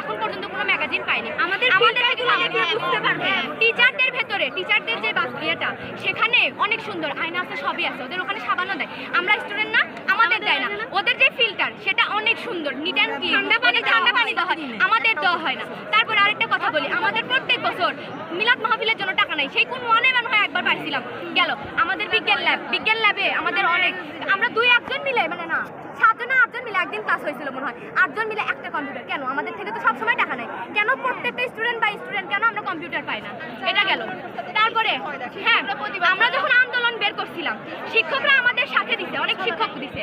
এখন পর্যন্ত কোনো ম্যাগাজিন পাইনি। আমাদের আমাদের হ্যাঁ, বুঝতে পারবে? টিচারদের ভেতরে টিচারদের যে বাস্তিয়াটা সেখানে অনেক সুন্দর আয়না আছে সবই আছে। ওদের ওখানে সাবানও দেয়। আমরা স্টুডেন্ট না আমাদের দেয় না। ওদের যে ফিল্টার সেটা অনেক সুন্দর নিট অ্যান্ড ক্লিন ঠান্ডা পানি ঠান্ডা পানি দেওয়া হয়। আমাদের দেওয়া হয় না। তারপর আরেকটা কথা বলি। আমাদের প্রত্যেক বছর মিলাদ মাহফিলের জন্য টাকা নাই। সেই কোন ওয়ানে ম্যান হয় একবার পাইছিলাম। গেল। আমাদের বিজ্ঞান ল্যাব বিজ্ঞান ল্যাবে আমাদের অনেক আমরা দুই একজন মিলে মানে না, সাতজন আটজন মিলে একদিন ক্লাস হয়েছিল মনে হয়। আটজন মিলে একটা কম্পিউটার কেন? আমাদের থেকে তো সবসময় টাকা নেই। কেন প্রত্যেকটা স্টুডেন্ট বা স্টুডেন্ট কেন আমরা কম্পিউটার পাই না? এটা গেল। তারপরে হ্যাঁ আমরা যখন আন্দোলন বের করছিলাম, শিক্ষকরা আমাদের সাথে দিছে। অনেক শিক্ষক দিছে।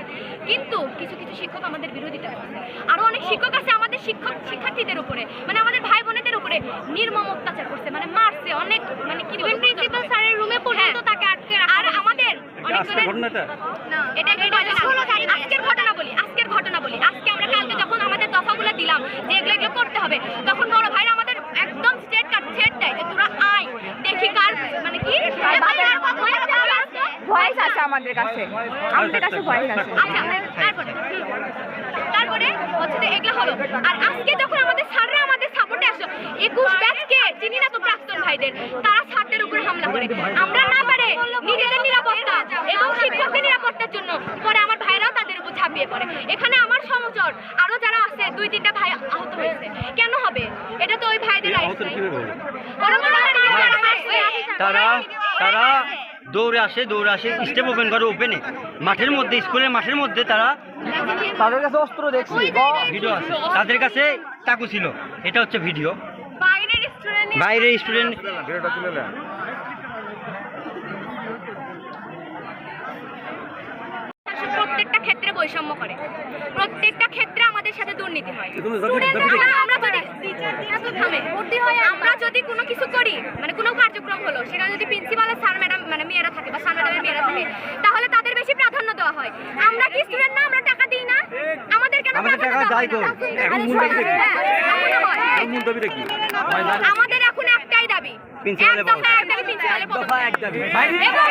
কিন্তু কিছু কিছু শিক্ষক আমাদের বিরোধিতা করছে। আরও অনেক শিক্ষক আছে আমাদের শিক্ষক শিক্ষার্থীদের উপরে। মানে আমাদের ভাই বোনেদের উপরে। নির্মম অত্যাচার করছে মানে মারছে অনেক মানে কি প্রিন্সিপাল স্যারের রুমে পর্যন্ত তাকে আটকে আর আমাদের অনেক আজকের ঘটনাটা? না এটা একটা ঘটনা আজকের ঘটনা বলি আজকের ঘটনা বলি। আজকে আমরা কালকে যখন আমাদের দফাগুলো দিলাম যে এগুলো এগুলো করতে হবে তখন বড় ভাইরা আমাদের একদম স্ট্রেট কাট ছেড় দেয় যে তোরা আয় দেখি কার মানে কি? ভয়েস আছে আমাদের কাছে। আমাদের কাছে ভয়েস আছে। আচ্ছা তারপরে তারপরে হচ্ছে যে এগুলো হলো। আর আজকে যখন আমাদের স্যাররা আমাদের সাপোর্টে আসলো একুশ ব্যাচকে চিনি না তো প্রাক্তন ভাইদের তারা ছাত্রের উপরে হামলা করে। আমরা না পারে নিজেদের নিরাপত্তা এবং শিক্ষকদের নিরাপত্তার জন্য। পরে আমার ভাইরাও তাদের উপর ঝাঁপিয়ে পড়ে। এখানে আমার সমচর আরও যারা আছে দুই তিনটা ভাই আহত হয়েছে। কেন হবে? এটা তো ওই ভাইদের রাইট। তারা তারা দৌড়ে আসে দৌড়ে আসে স্টেপ ওপেন করে ওপেনে মাঠের মধ্যে স্কুলের মাঠের মধ্যে তারা তাদের কাছে অস্ত্র দেখছি। ভিডিও আছে। তাদের কাছে চাকু ছিল। এটা হচ্ছে ভিডিও বাইরের স্টুডেন্ট বাইরের স্টুডেন্ট প্রত্যেকটা ক্ষেত্রে বৈষম্য করে। প্রত্যেকটা ক্ষেত্রে আমাদের সাথে দুর্নীতি হয়। আমরা- যদি থামে, ভর্তি হয়ে আমরা যদি কোনো কিছু করি মানে কোনো কার্যক্রম হলো সেখানে যদি প্রিন্সিপালের স্যার ম্যাডাম মানে মেয়েরা থাকে বা স্যার ম্যাডামের মেয়েরা থাকে তাহলে তাদের বেশি প্রাধান্য দেওয়া হয়। আমরা কি স্টুডেন্ট না আমরা টাকা দিই না? আমাদের কেন আমাদের হয়? এখন শোনো, দেখি। হ্যাঁ, এখনও হয়। মন্তব্যটা কি আমাদের এখন একটাই দাবি প্রিন্সিপালের এক দফা এক দাবি প্রিন্সিপালের পদত্যাগ। দাবি এবং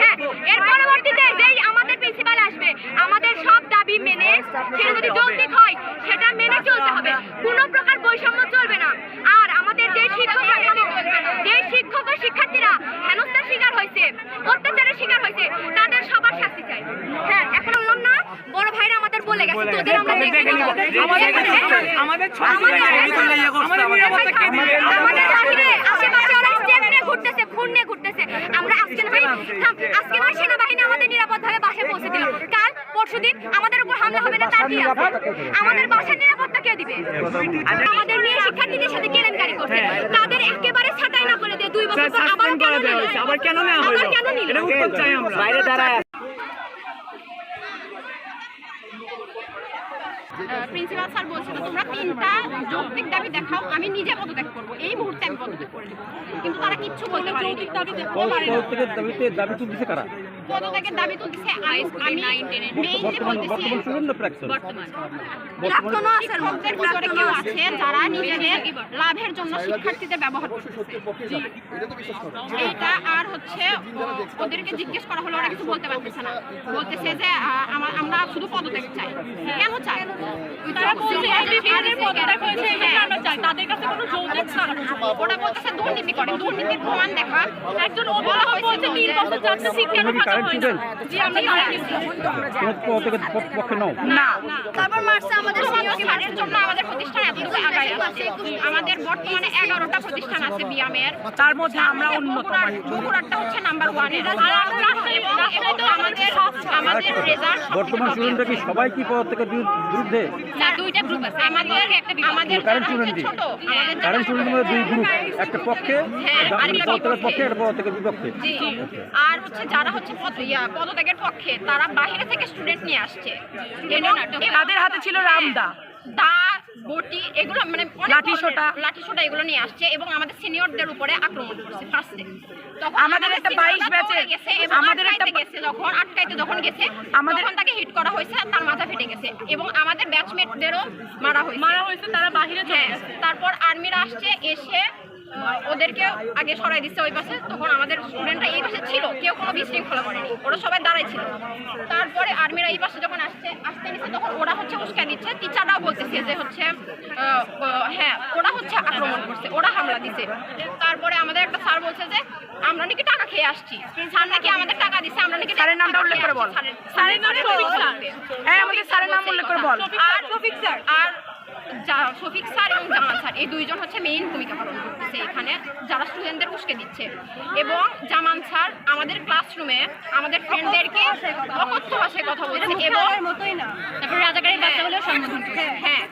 হ্যাঁ, এর পরবর্তীতে যেই আমাদের প্রিন্সিপাল আসবে আমাদের সব দাবি মেনে সেটা যদি যৌক্তিক হয় সেটা মেনে চলতে হবে কোনো প্রকার বৈষম্য চলবে না আর আমাদের যে শিক্ষকরা যে শিক্ষক ও শিক্ষার্থীরা হেনস্থার শিকার হয়েছে অত্যাচারের শিকার হয়েছে তাদের সবার শাস্তি চাই হ্যাঁ এখন বললাম না বড় ভাইরা গেছে তোদের আমরা দেখে নিব। আমাদের আমাদের নিরাপত্তা কে দিবে? আমাদের বাহিরে আশেপাশে ওরা স্টেপ নিয়ে ঘুরতেছে ফোন নিয়ে ঘুরতেছে আমরা আজকে নয় আজকে নয় সেনাবাহিনী আমাদের নিরাপদভাবে বাসায় পৌঁছে দিল। কাল পরশুদিন আমাদের উপর হামলা হবে না তার কি আমাদের বাসার নিরাপত্তা কে দিবে? আমাদের মেয়ে শিক্ষার্থীদের সাথে কেলেঙ্কারি করছে। তাদের একেবারে ছাঁটাই না করে দিয়ে দুই বছর আবার কেন নিল? আবার কেন নেওয়া আবার হলো? কেন নিল? এটা উত্তর চাই আমরা। বাইরে দাঁড়ায় প্রিন্সিপাল স্যার বলছিল, তোমরা তিনটা যৌক্তিক দাবি দেখাও, আমি নিজে পদত্যাগ করব। এই মুহূর্তে আমি পদত্যাগ করে দেবো কিন্তু তারা কিচ্ছু বলতে পারে দাবি দাবি তুলছে কারা? পদত্যাগের দাবি তুলছে আমি আমি মেইনলি বলতেছি স্টুডেন্ট প্রাক্তন। শিক্ষকদের ভিতরে কেউ আছে যারা নিজেদের লাভের জন্য শিক্ষার্থীদের ব্যবহার করতেছে। এইটা আর হচ্ছে ওদেরকে জিজ্ঞেস করা হলো ওরা কিছু বলতে পারতেছে না। বলতেছে যে আমরা শুধু পদত্যাগ চাই। কেন চাই? তারা বলছে তাদের কাছে কোনো যৌতুক ছাড়া ওরা বলতেছে দুর্নীতি করে। দুর্নীতির প্রমাণ দেখা। একজন বলা হয়েছে তিন বছর যাচ্ছে শিক্ষা কারেন্ট স্টুডেন্ট তোমার পক্ষে নাও না তারপর মার্চে আমাদের সিনিয়র জন্য আগায় আমাদের বর্তমানে এগারোটা প্রতিষ্ঠান আছে বিয়ামের তার মধ্যে আমরা বগুড়াটা হচ্ছে নাম্বার ওয়ান এবং এবং আমাদের আমাদের রেজাল্ট বর্তমান স্টুডেন্টরা কি সবাই কি পদত্যাগের বিরুদ্ধে না দুইটা গ্রুপ আছে। আমাদের আমাদের কারেন্ট যারা ছোট। কারেন্ট স্টুডেন্টের দুই গ্রুপ একটা পক্ষে হ্যাঁ, পদত্যাগের পক্ষে। একটা পদত্যাগের বিপক্ষে। আর হচ্ছে যারা হচ্ছে পদত্যাগের পক্ষে তারা বাইরে থেকে স্টুডেন্ট নিয়ে আসছে। তাদের হাতে ছিল রামদা। দা বটি এগুলো মানে লাঠি সোটা লাঠি সোটা এগুলো নিয়ে আসছে এবং আমাদের সিনিয়রদের উপরে আক্রমণ করছে ফার্স্টে তখন আমাদের একটা 22 ব্যাচে আমাদের একটা গেছে যখন আটকাইতে যখন গেছে আমাদের তাকে হিট করা হয়েছে তার মাথা ফেটে গেছে এবং আমাদের ব্যাচমেটদেরও মারা হয়েছে। মারা হয়েছে তারা বাহিরে চলে তারপর আর্মিরা আসছে এসে ওদেরকে আগে সরাই দিচ্ছে ওই পাশে তখন আমাদের স্টুডেন্টরা এই পাশে ছিল কেউ কোনো বিশৃঙ্খলা করেনি ওরা সবাই দাঁড়াই ছিল। তারপরে আর্মিরা এই পাশে যখন আসছে আসতে নিচ্ছে তখন ওরা হচ্ছে উস্কা দিচ্ছে টিচাররাও বলতেছে যে হচ্ছে হ্যাঁ ওরা হচ্ছে আক্রমণ করছে ওরা হামলা দিছে। তারপরে আমাদের একটা স্যার বলছে যে আমরা নাকি টাকা খেয়ে আসছি। স্যার নাকি আমাদের টাকা দিছে আমরা নাকি স্যারের নামটা উল্লেখ করে বল। স্যারের- নাম হ্যাঁ আমাদের স্যারের নাম উল্লেখ করে বল। আর আর শফিক স্যার এবং জামাল স্যার এই দুইজন হচ্ছে মেইন ভূমিকা পালন করতেছে এখানে যারা স্টুডেন্টদের উস্কে দিচ্ছে। এবং জামান স্যার আমাদের ক্লাসরুমে আমাদের ফ্রেন্ডদেরকে অকথ্য ভাষায় কথা বলছে এবং তারপরে রাজাকারের বাচ্চাগুলো সম্বোধন। হ্যাঁ।